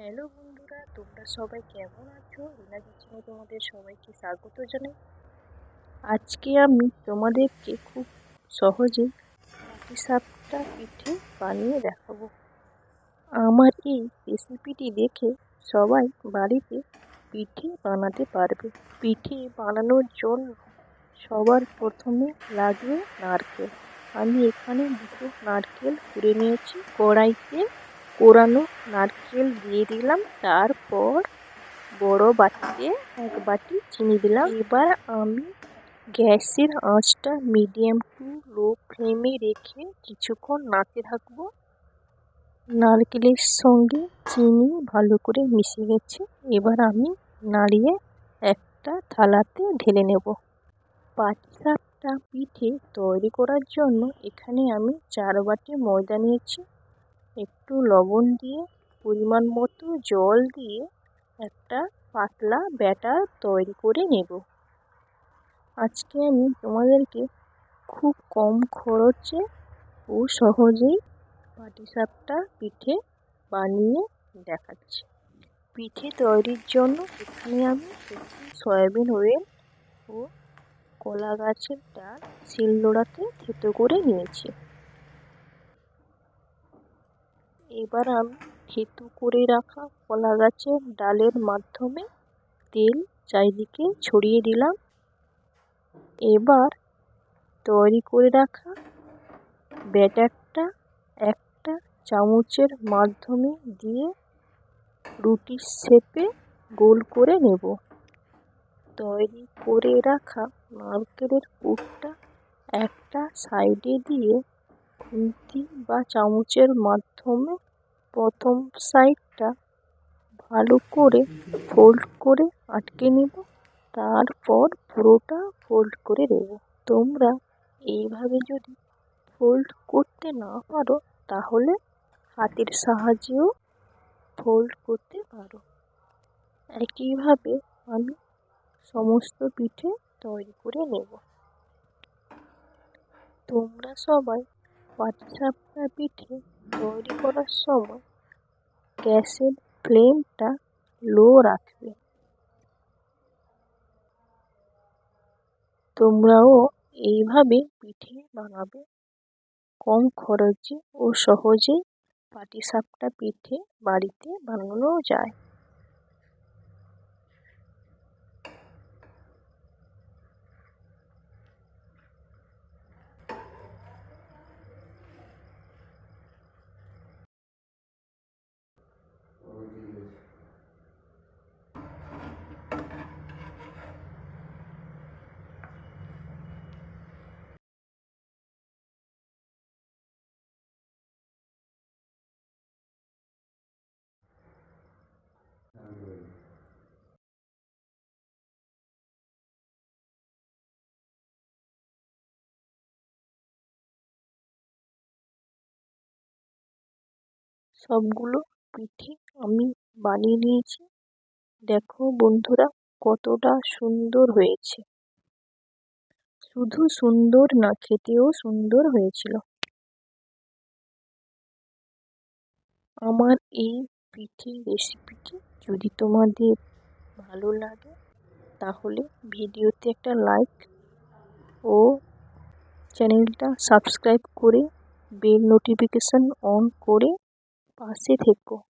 Hello বন্ধুরা, তোমরা সবাই কেমন আছো? রিনা কিচেনে তোমাদের সবাইকে স্বাগত জানাই। আজকে আমি তোমাদেরকে খুব সহজে পাটি সাপটা পিঠে বানিয়ে দেখাবো। আমার এই রেসিপিটি দেখে সবাই বাড়িতে পিঠে বানাতে পারবে। পিঠে বানানোর জন্য সবার প্রথমে লাগবে নারকেল। আমি এখানে দুটো নারকেল কুড়ে নিয়েছি, কড়াইতে কোরানো নারকেল দিয়ে দিলাম। তারপর বড় বাটিতে এক বাটি চিনি দিলাম। এবার আমি গ্যাসের আঁচটা মিডিয়াম টু লো ফ্লেমে রেখে কিছুক্ষণ নাড়তে থাকব। নারকেলের সঙ্গে চিনি ভালো করে মিশে গেছে। এবার আমি নাড়িয়ে একটা থালাতে ঢেলে নেব। পাটিসাপটা পিঠে তৈরি করার জন্য এখানে আমি চার বাটি ময়দা নিয়েছি। একটু লবণ দিয়ে পরিমাণ মতো জল দিয়ে একটা পাতলা ব্যাটার তৈরি করে নেব। আজকে আমি তোমাদেরকে খুব কম খরচে ও সহজেই পাটিসাপটা পিঠে বানিয়ে দেখাচ্ছি। পিঠে তৈরির জন্য এখানে আমি সয়াবিন অয়েল ও কলা গাছের ডাল শিলনোড়াতে থেতো করে নিয়েছি। এবার আমি থেতু করে রাখা কলা গাছের ডালের মাধ্যমে তেল চারিদিকে ছড়িয়ে দিলাম। এবার তৈরি করে রাখা ব্যাটারটা একটা চামচের মাধ্যমে দিয়ে রুটির শেপে গোল করে নেব। তৈরি করে রাখা নারকেলের পুরটা একটা সাইডে দিয়ে খুন্তি বা চামচের মাধ্যমে প্রথম সাইডটা ভালো করে ফোল্ড করে আটকে নেব। তারপর পুরোটা ফোল্ড করে দেব। তোমরা এইভাবে যদি ফোল্ড করতে না পারো, তাহলে হাতের সাহায্যেও ফোল্ড করতে পারো। একইভাবে আমি সমস্ত পিঠে তৈরি করে নেব। তোমরা সবাই পাটিসাপটা পিঠে তৈরি করার সময় গ্যাসের ফ্লেমটা লো রাখবে। তোমরাও এইভাবে পিঠে বানাবে। কম খরচে ও সহজেই পাটিসাপটা পিঠে বাড়িতে বানানো যায়। সবগুলো পিঠে আমি বানিয়ে নিয়েছি। দেখো বন্ধুরা, কতটা সুন্দর হয়েছে। শুধু সুন্দর না, খেতেও সুন্দর হয়েছিল। আমার এই পিঠে রেসিপিটি যদি তোমাদের ভালো লাগে, তাহলে ভিডিওতে একটা লাইক ও চ্যানেলটা সাবস্ক্রাইব করে বেল নোটিফিকেশান অন করে पास थे फेंको